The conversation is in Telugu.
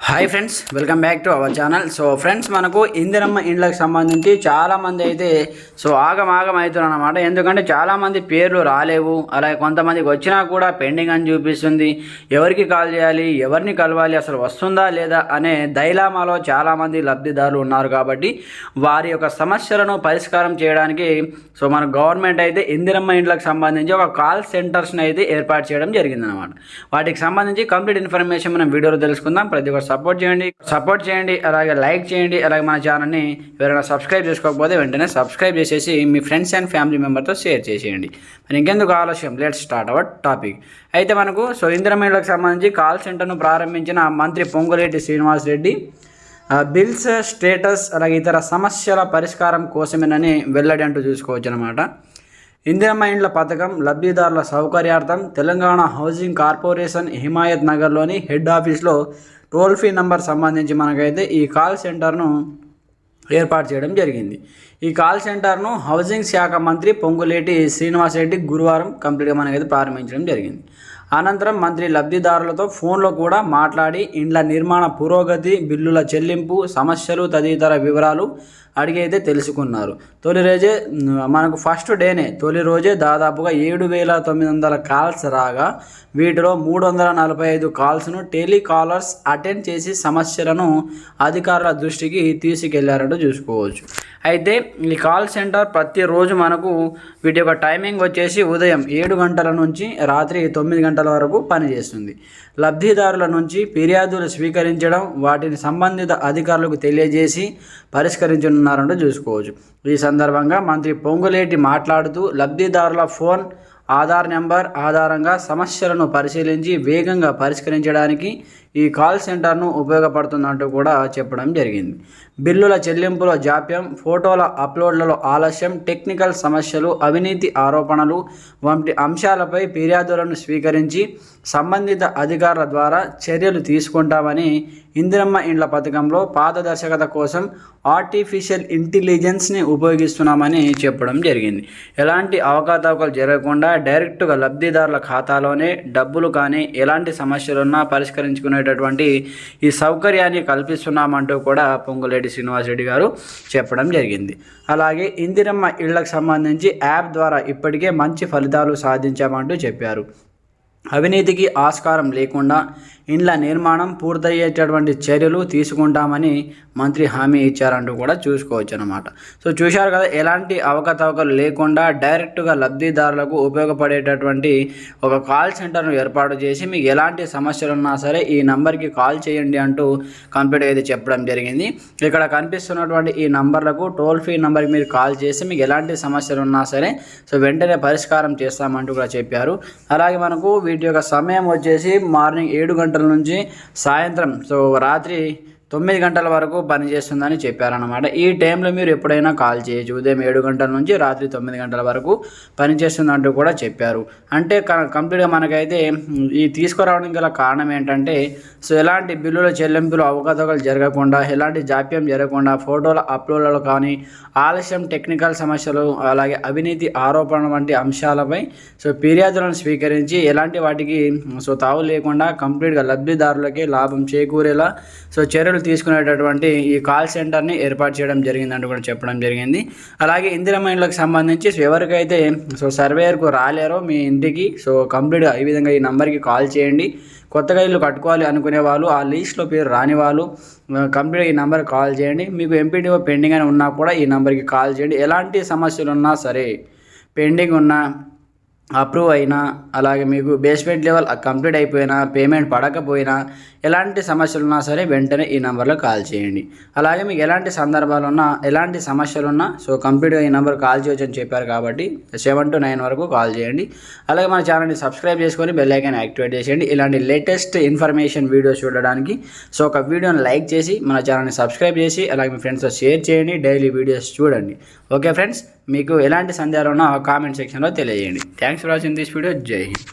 Hi friends welcome back to our channel so friends మనకు ఇందిరమ్మ ఇండ్లకు సంబంధించి చాలామంది అయితే సో ఆగం ఆగం అవుతున్నారు అనమాట ఎందుకంటే చాలామంది పేర్లు రాలేవు. అలాగే కొంతమందికి వచ్చినా కూడా పెండింగ్ అని చూపిస్తుంది. ఎవరికి కాల్ చేయాలి ఎవరిని కలవాలి అసలు వస్తుందా లేదా అనే దైలామాలో చాలామంది లబ్ధిదారులు ఉన్నారు కాబట్టి వారి యొక్క సమస్యలను పరిష్కారం చేయడానికి సో మన గవర్నమెంట్ అయితే ఇందిరమ్మ ఇండ్లకు సంబంధించి ఒక కాల్ సెంటర్స్ని అయితే ఏర్పాటు చేయడం జరిగిందనమాట వాటికి సంబంధించి కంప్లీట్ ఇన్ఫర్మేషన్ మనం వీడియోలో తెలుసుకుందాం. ప్రతి ఒక్కసారి సపోర్ట్ చేయండి సపోర్ట్ చేయండి అలాగే లైక్ చేయండి అలాగే మన ఛానల్ని ఎవరైనా సబ్స్క్రైబ్ చేసుకోకపోతే వెంటనే సబ్స్క్రైబ్ చేసేసి మీ ఫ్రెండ్స్ అండ్ ఫ్యామిలీ మెంబర్తో షేర్ చేసేయండి. మరి ఇంకెందుకు ఆలస్యం? లెట్ స్టార్ట్ అవర్ టాపిక్ అయితే మనకు సో ఇంద్రమేళకు సంబంధించి కాల్ సెంటర్ను ప్రారంభించిన మంత్రి పొంగులేటి శ్రీనివాస్ రెడ్డి బిల్స్ స్టేటస్ అలాగే ఇతర సమస్యల పరిష్కారం కోసమేనని వెల్లడి అంటూ చూసుకోవచ్చు అనమాట ఇందిరమ్మ ఇండ్ల పథకం లబ్ధిదారుల సౌకర్యార్థం తెలంగాణ హౌసింగ్ కార్పొరేషన్ హిమాయత్ నగర్లోని హెడ్ ఆఫీస్లో టోల్ ఫ్రీ నంబర్ సంబంధించి మనకైతే ఈ కాల్ సెంటర్ను ఏర్పాటు చేయడం జరిగింది. ఈ కాల్ సెంటర్ను హౌసింగ్ శాఖ మంత్రి పొంగులేటి శ్రీనివాసరెడ్డి గురువారం కంప్లీట్గా మనకైతే ప్రారంభించడం జరిగింది. అనంతరం మంత్రి లబ్ధిదారులతో ఫోన్లో కూడా మాట్లాడి ఇండ్ల నిర్మాణ పురోగతి బిల్లుల చెల్లింపు సమస్యలు తదితర వివరాలు అడిగి అయితే తెలుసుకున్నారు. తొలి రోజే మనకు ఫస్ట్ డేనే తొలి రోజే దాదాపుగా ఏడు వేల తొమ్మిది వందల కాల్స్ రాగా వీటిలో మూడు వందల నలభై ఐదు కాల్స్ను టెలికాలర్స్ అటెండ్ చేసి సమస్యలను అధికారుల దృష్టికి తీసుకెళ్ళారంటూ చూసుకోవచ్చు. అయితే ఈ కాల్ సెంటర్ ప్రతిరోజు మనకు వీటి యొక్క టైమింగ్ వచ్చేసి ఉదయం ఏడు గంటల నుంచి రాత్రి తొమ్మిది గంటల వరకు పనిచేస్తుంది. లబ్ధిదారుల నుంచి ఫిర్యాదులు స్వీకరించడం వాటిని సంబంధిత అధికారులకు తెలియజేసి పరిష్కరించనున్నారంటూ చూసుకోవచ్చు. ఈ సందర్భంగా మంత్రి పొంగులేటి మాట్లాడుతూ లబ్ధిదారుల ఫోన్ ఆధార్ నెంబర్ ఆధారంగా సమస్యలను పరిశీలించి వేగంగా పరిష్కరించడానికి ఈ కాల్ సెంటర్ను ఉపయోగపడుతుందంటూ కూడా చెప్పడం జరిగింది. బిల్లుల చెల్లింపుల జాప్యం ఫోటోల అప్లోడ్లలో ఆలస్యం టెక్నికల్ సమస్యలు అవినీతి ఆరోపణలు వంటి అంశాలపై ఫిర్యాదులను స్వీకరించి సంబంధిత అధికారుల ద్వారా చర్యలు తీసుకుంటామని ఇందిరమ్మ ఇండ్ల పథకంలో పారదర్శకత కోసం ఆర్టిఫిషియల్ ఇంటెలిజెన్స్ని ఉపయోగిస్తున్నామని చెప్పడం జరిగింది. ఎలాంటి అవకతవకలు జరగకుండా డైరెక్ట్గా లబ్ధిదారుల ఖాతాలోనే డబ్బులు కానీ ఎలాంటి సమస్యలున్నా పరిష్కరించుకునేటటువంటి ఈ సౌకర్యాన్ని కల్పిస్తున్నామంటూ కూడా పొంగులేటి శ్రీనివాసరెడ్డి గారు చెప్పడం జరిగింది. అలాగే ఇందిరమ్మ ఇళ్ళకు సంబంధించి యాప్ ద్వారా ఇప్పటికే మంచి ఫలితాలు సాధించామంటూ చెప్పారు. అవినీతికి ఆస్కారం లేకుండా ఇండ్ల నిర్మాణం పూర్తయ్యేటటువంటి చర్యలు తీసుకుంటామని మంత్రి హామీ ఇచ్చారంటూ కూడా చూసుకోవచ్చు అనమాట సో చూశారు కదా ఎలాంటి అవకతవకలు లేకుండా డైరెక్ట్గా లబ్ధిదారులకు ఉపయోగపడేటటువంటి ఒక కాల్ సెంటర్ను ఏర్పాటు చేసి మీకు ఎలాంటి సమస్యలు ఉన్నా సరే ఈ నంబర్కి కాల్ చేయండి అంటూ కంప్లీట్గా అయితే చెప్పడం జరిగింది. ఇక్కడ కనిపిస్తున్నటువంటి ఈ నంబర్లకు టోల్ ఫ్రీ నంబర్కి మీరు కాల్ చేసి మీకు ఎలాంటి సమస్యలు ఉన్నా సరే సో వెంటనే పరిష్కారం చేస్తామంటూ కూడా చెప్పారు. అలాగే మనకు వీటి యొక్క సమయం వచ్చేసి మార్నింగ్ ఏడు గంటల నుంచి సాయంత్రం. సో రాత్రి తొమ్మిది గంటల వరకు పనిచేస్తుందని చెప్పారనమాట ఈ టైంలో మీరు ఎప్పుడైనా కాల్ చేయొచ్చు. ఉదయం ఏడు గంటల నుంచి రాత్రి తొమ్మిది గంటల వరకు పనిచేస్తుందంటూ కూడా చెప్పారు. అంటే క- కంప్లీట్గా మనకైతే ఈ తీసుకురావడానికి గల కారణం ఏంటంటే సో ఎలాంటి బిల్లుల చెల్లింపులు అవకతవకలు జరగకుండా ఎలాంటి జాప్యం జరగకుండా ఫోటోల అప్లోడ్లు కానీ ఆలస్యం టెక్నికల్ సమస్యలు అలాగే అవినీతి ఆరోపణలు వంటి అంశాలపై సో ఫిర్యాదులను స్వీకరించి ఎలాంటి వాటికి సో తావు లేకుండా కంప్లీట్గా లబ్ధిదారులకి లాభం చేకూరేలా సో చర్యలు తీసుకునేటటువంటి ఈ కాల్ సెంటర్ని ఏర్పాటు చేయడం జరిగిందంటూ కూడా చెప్పడం జరిగింది. అలాగే ఇందిరమ్మ సంబంధించి ఎవరికైతే సో సర్వేయర్కు రాలేరో మీ ఇంటికి సో కంప్లీట్గా ఈ విధంగా ఈ నెంబర్కి కాల్ చేయండి. కొత్తగా ఇల్లు కట్టుకోవాలి అనుకునే వాళ్ళు ఆ లీస్ట్లో పేరు రాని వాళ్ళు కంప్లీట్గా ఈ నెంబర్కి కాల్ చేయండి. మీకు ఎంపీడీఓ పెండింగ్ అని ఉన్నా కూడా ఈ నెంబర్కి కాల్ చేయండి. ఎలాంటి సమస్యలు ఉన్నా సరే పెండింగ్ ఉన్నా అప్రూవ్ అయినా అలాగే మీకు బేస్మెంట్ లెవెల్ కంప్లీట్ అయిపోయినా పేమెంట్ పడకపోయినా ఎలాంటి సమస్యలు ఉన్నా సరే వెంటనే ఈ నెంబర్లో కాల్ చేయండి. అలాగే మీకు ఎలాంటి సందర్భాలు ఉన్నా ఎలాంటి సమస్యలు ఉన్నా సో కంప్లీట్గా ఈ నెంబర్ కాల్ చేయొచ్చు అని చెప్పారు కాబట్టి సెవెన్ టు నైన్ వరకు కాల్ చేయండి. అలాగే మన ఛానల్ని సబ్స్క్రైబ్ చేసుకొని బెల్ ఐకాన్ యాక్టివేట్ చేసేయండి. ఇలాంటి లేటెస్ట్ ఇన్ఫర్మేషన్ వీడియోస్ చూడడానికి సో ఒక వీడియోని లైక్ చేసి మన ఛానల్ని సబ్స్క్రైబ్ చేసి అలాగే మీ ఫ్రెండ్స్తో షేర్ చేయండి డైలీ వీడియోస్ చూడండి. ఓకే ఫ్రెండ్స్ మీకు ఎలాంటి సందేహాలు ఉన్నా కామెంట్ సెక్షన్లో తెలియజేయండి. Thanks for watching this video జై హింద్